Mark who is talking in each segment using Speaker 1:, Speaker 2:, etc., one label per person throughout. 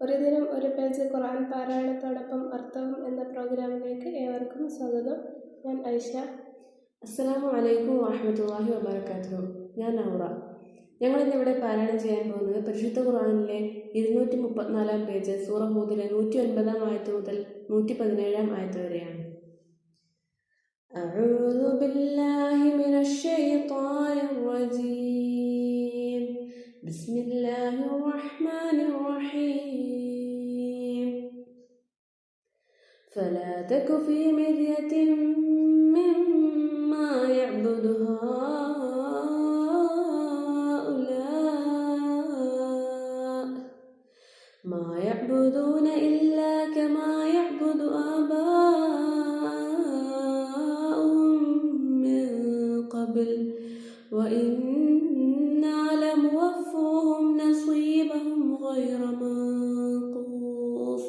Speaker 1: ഒരു ദിനം ഒരു പേജ് ഖുർആൻ പാരായണത്തോടൊപ്പം അർത്ഥവും എന്ന പ്രോഗ്രാമിലേക്ക് ഏവർക്കും സ്വാഗതം ഞാൻ ഐഷ
Speaker 2: അസ്സലാമു അലൈക്കും വാഹമത്തല്ലാഹി വബർക്കാത്തു ഞാൻ നൗറ ഞങ്ങൾ ഇന്നിവിടെ പാരായണം ചെയ്യാൻ പോകുന്നത് പരിശുദ്ധ ഖുർആനിലെ ഇരുന്നൂറ്റി മുപ്പത്തിനാലാം പേജ് സൂറ ഹൂദിലെ നൂറ്റി ഒൻപതാം ആയത്ത് മുതൽ നൂറ്റി പതിനേഴാം ആയത്ത് വരെയാണ് أعوذ بالله من الشيطان الرجيم بسم الله الرحمن الرحيم. فلا تك في مرية مما يعبد هؤلاء. ما يعبدون إلا كما يعبد آباؤهم من قبل. وإنا لموفوهم نصيبهم غير منقوص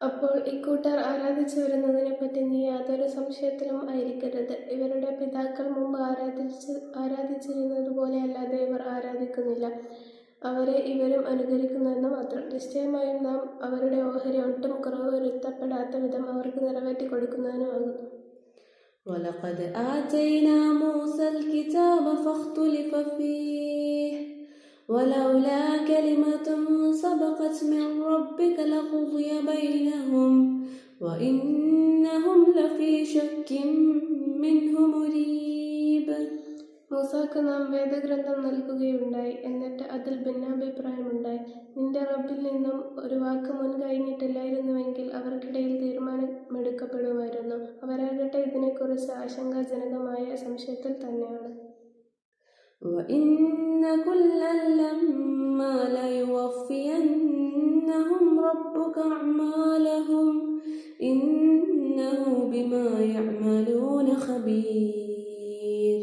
Speaker 1: അപ്പോൾ ഇക്കൂട്ടർ ആരാധിച്ചു വരുന്നതിനെപ്പറ്റി നീ യാതൊരു സംശയത്തിലും ആയിരിക്കരുത് ഇവരുടെ പിതാക്കൾ മുമ്പ് ആരാധിച്ച് ആരാധിച്ചിരുന്നത് പോലെ അല്ലാതെ ഇവർ ആരാധിക്കുന്നില്ല അവരെ ഇവരും അനുകരിക്കുന്നുവെന്ന് മാത്രം നിശ്ചയമായും നാം അവരുടെ ഓഹരി ഒട്ടും കുറവ് വരുത്തപ്പെടാത്ത വിധം അവർക്ക് നിറവേറ്റി കൊടുക്കുന്നതിനുമാകുന്നു
Speaker 2: ولقد آتينا موسى الكتاب فاختلف فيه ولولا كلمة سبقت من ربك لقضي بينهم وإنهم لفي شك منه مريب
Speaker 1: മൂസാക്ക് നാം വേദഗ്രന്ഥം നൽകുകയുണ്ടായി എന്നിട്ട് അതിൽ ഭിന്നാഭിപ്രായമുണ്ടായി നിന്റെ റബ്ബിൽ നിന്നും ഒരു വാക്ക് മുൻ കഴിഞ്ഞിട്ടില്ലായിരുന്നുവെങ്കിൽ അവർക്കിടയിൽ തീരുമാനമെടുക്കപ്പെടുമായിരുന്നു അവരാകട്ടെ ഇതിനെക്കുറിച്ച് ആശങ്കാജനകമായ സംശയത്തിൽ തന്നെയാണ്
Speaker 2: وإن كلا لما ليوفينهم ربك أعمالهم إنه بما يعملون خبير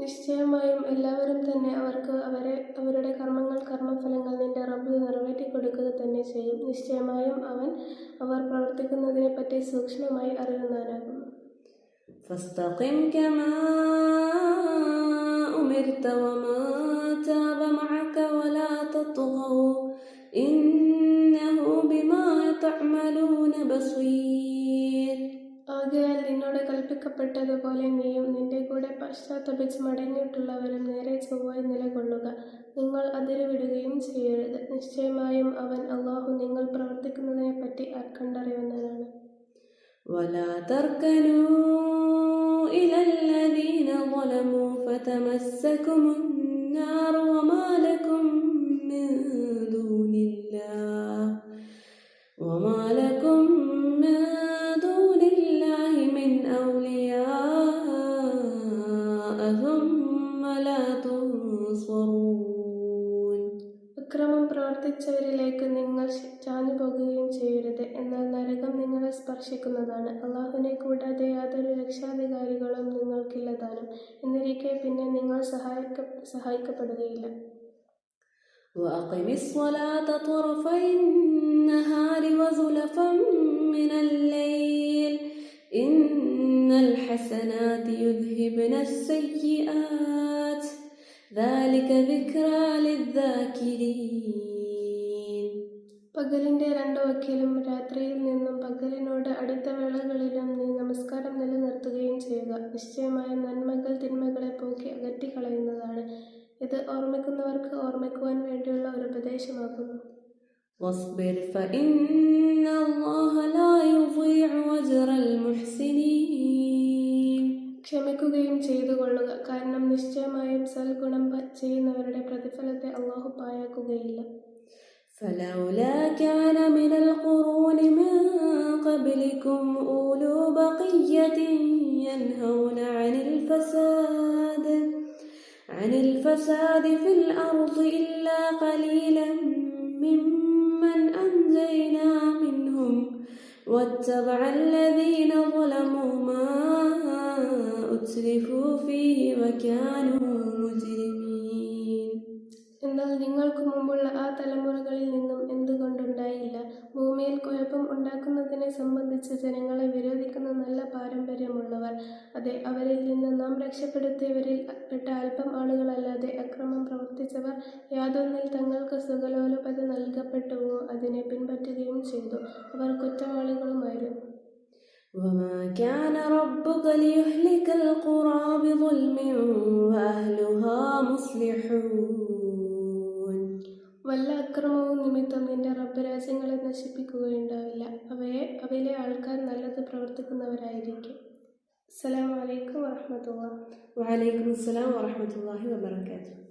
Speaker 1: നിശ്ചയമായും എല്ലാവരും തന്നെ അവർക്ക് അവരെ അവരുടെ കർമ്മങ്ങൾ കർമ്മഫലങ്ങൾ നിന്റെ റബ്ബ് നിറവേറ്റി കൊടുക്കുക തന്നെ ചെയ്യും നിശ്ചയമായും അവൻ അവർ പ്രവർത്തിക്കുന്നതിനെപ്പറ്റി സൂക്ഷ്മമായി അറിയുന്നവനാകുന്നു
Speaker 2: فاستقم كما أمرت وما تاب معك ولا تطغوا إنه بما تعملون بصير
Speaker 1: ആകയാൽ നിന്നോട് കൽപ്പിക്കപ്പെട്ടതുപോലെ നീയും നിന്റെ കൂടെ പശ്ചാത്തപിച്ച് മടങ്ങിയിട്ടുള്ളവരും നേരെ ചൊവ്വായി നിലകൊള്ളുക നിങ്ങൾ അതിരുവിടുകയും ചെയ്യരുത് നിശ്ചയമായും അവൻ അള്ളാഹു നിങ്ങൾ പ്രവർത്തിക്കുന്നതിനെപ്പറ്റി കണ്ടറിയുന്നവനാണ്
Speaker 2: ولا تركنوا إلى الذين ظلموا فتمسكم النار وما لكم من دون الله وما لكم من دون الله من أولياء ثم لا تنصرون
Speaker 1: അക്രമം പ്രവർത്തിച്ചവരിലേക്ക് നിങ്ങൾ ചാഞ്ഞു പോകുകയും ചെയ്യരുത് എന്നാൽ നരകം നിങ്ങളെ സ്പർശിക്കുന്നതാണ് അള്ളാഹുവിനെ കൂടാതെ യാതൊരു രക്ഷാധികാരികളും നിങ്ങൾക്കില്ലതാനും എന്നിരിക്കെ പിന്നെ നിങ്ങൾ സഹായിക്ക സഹായിക്കപ്പെടുകയില്ല
Speaker 2: وأقم الصلاة طرفي النهار وزلفا من الليل إن الحسنات يذهبن السيئات ذلك ذكرى للذاكرين
Speaker 1: പകലിന്റെ രണ്ടു വക്കീലും രാത്രിയിൽ നിന്നും പകലിനോട് അടുത്ത വേളകളിലും നീ നമസ്കാരം നിലനിർത്തുകയും ചെയ്യുക നിശ്ചയമായും നന്മകൾ തിന്മകളെ പോക്കി അകറ്റിക്കളയുന്നതാണ് ഇത് ഓർമ്മിക്കുന്നവർക്ക് ഓർമ്മിക്കുവാൻ വേണ്ടിയുള്ള ഒരു ഉപദേശമാകുന്നു
Speaker 2: الله
Speaker 1: طايا
Speaker 2: فلولا كان من القرون من قبلكم أولو بقية ينهون عن الفساد عن الفساد في الأرض إلا قليلا ممن أنجينا منهم واتبع الذين ظلموا ما أترفوا فيه وكانوا مجرمين.
Speaker 1: എന്നാൽ നിങ്ങൾക്ക് മുമ്പുള്ള ആ തലമുറകളിൽ നിന്നും എന്തുകൊണ്ടുണ്ടായില്ല ഭൂമിയിൽ കുഴപ്പം ഉണ്ടാക്കുന്നതിനെ സംബന്ധിച്ച് ജനങ്ങളെ വിരോധിക്കുന്ന നല്ല പാരമ്പര്യമുള്ളവർ അതെ അവരിൽ നിന്ന് നാം രക്ഷപ്പെടുത്തിയവരിൽ പെട്ട അല്പം ആളുകളല്ലാതെ അക്രമം പ്രവർത്തിച്ചവർ യാതൊന്നിൽ തങ്ങൾക്ക് സുഖലോലുപത നൽകപ്പെട്ടുവോ അതിനെ പിൻപറ്റുകയും ചെയ്തു അവർ കുറ്റവാളികളുമായിരുന്നു
Speaker 2: وما كان ربك ليهلك القرى بظلم وأهلها مصلحون
Speaker 1: വല്ല അക്രമവും നിമിത്തം നിന്റെ റബ്ബരാജ്യങ്ങളെ നശിപ്പിക്കുകയുണ്ടാവില്ല. അവയെ അവയിലെ ആൾക്കാർ നല്ലത് പ്രവർത്തിക്കുന്നവരായിരിക്കും. അസ്സലാമലൈക്കും
Speaker 2: വാഹമത്തുള്ള വാലൈക്കും അസ്സാം വാഹമത്തല്ലാഹി വാബർക്കാത്തു